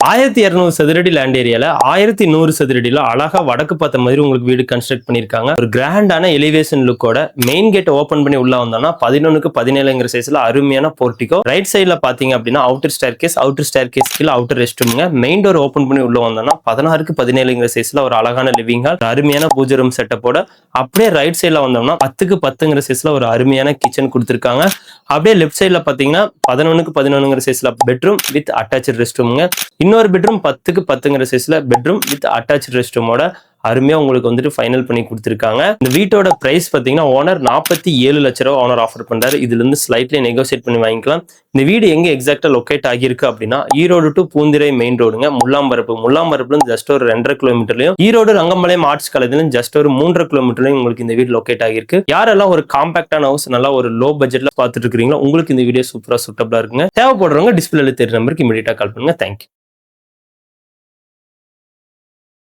ஆயிரத்தி இரநூறு சதுரடி லேண்ட் ஏரியால ஆயிரத்தி நூறு சதுரடியில அழகா வடக்கு பார்த்த மாதிரி உங்களுக்கு வீடு கன்ஸ்ட்ரக்ட் பண்ணிருக்காங்க ஒரு கிராண்டான எலிவேஷன் லுக்கோட மெயின் கேட் ஓபன் பண்ணி உள்ள வந்தோம்னா பதினொன்னுக்கு பதினேழுங்கிற சைஸ்ல அருமையான போர்ட்டிகோ ரைட் சைடுல பாத்தீங்க அப்படின்னா outer staircase outer staircase கீழே அவுட்டர் ரெஸ்ட் ரூம்ங்க மெயின் டோர் ஓபன் பண்ணி உள்ள வந்தோம்னா பதினாறுக்கு பதினேழுங்கிற சைஸ்ல ஒரு அழகான லிவிங் ஹால் அருமையான பூஜை ரூம் செட்டப்போட அப்படியே ரைட் சைடுல வந்தோம்னா பத்துக்கு பத்துங்கிற சைஸ்ல ஒரு அருமையான கிச்சன் கொடுத்துருக்காங்க. அப்படியே லெஃப்ட் சைடுல பாத்தீங்கன்னா பதினொன்னுக்கு பதினொன்னுங்கிற சைஸ்ல பெட்ரூம் வித் அட்டாச்சு ரெஸ்ட் ரூமுங்க இன்னொரு பெட்ரூம் பத்துக்கு பத்துங்கிற சைஸ்ல பெட்ரூம் வித் அட்டாச் ரெஸ்ட் ரூமோட அருமையா உங்களுக்கு வந்துட்டு ஃபைனல் பண்ணி கொடுத்துருக்காங்க. இந்த வீட்டோட பிரைஸ் பாத்தீங்கன்னா ஓனர் நாற்பத்தி ஏழு லட்ச ரூபா ஓனர் ஆஃபர் பண்றாரு. இதுல இருந்து ஸ்லைட்லி நெகோசியேட் பண்ணி வாங்கிக்கலாம். இந்த வீடு எங்க எக்ஸாக்டா லொக்கேட் ஆகியிருக்கு அப்படின்னா ஈரோடு டு பூந்திரை மெயின் ரோடுங்க முல்லாம்பரப்பு முல்லாம்பரப்புல ஜஸ்ட் ஒரு ரெண்டரை கிலோமீட்டர்லயும் ஈரோடு ரங்கம்பாளையம் ஆர்ட்ஸ் காலேஜ்ல ஜஸ்ட் ஒரு மூன்றரை கிலோமீட்டர்லயும் உங்களுக்கு இந்த வீடு லொக்கேட் ஆகியிருக்கு. யாரெல்லாம் ஒரு காம்பாக்டான ஹவுஸ் நல்லா ஒரு லோ பட்ஜெட்ல பார்த்துட்டு இருக்கீங்களோ உங்களுக்கு இந்த வீடியோ சூப்பரா சூட்டபிளா இருக்குங்க. தேவைப்படுறவங்க டிஸ்பிளேல தெரிய நம்பருக்கு இமீடியட்டா கால் பண்ணுங்க. தேங்க்யூ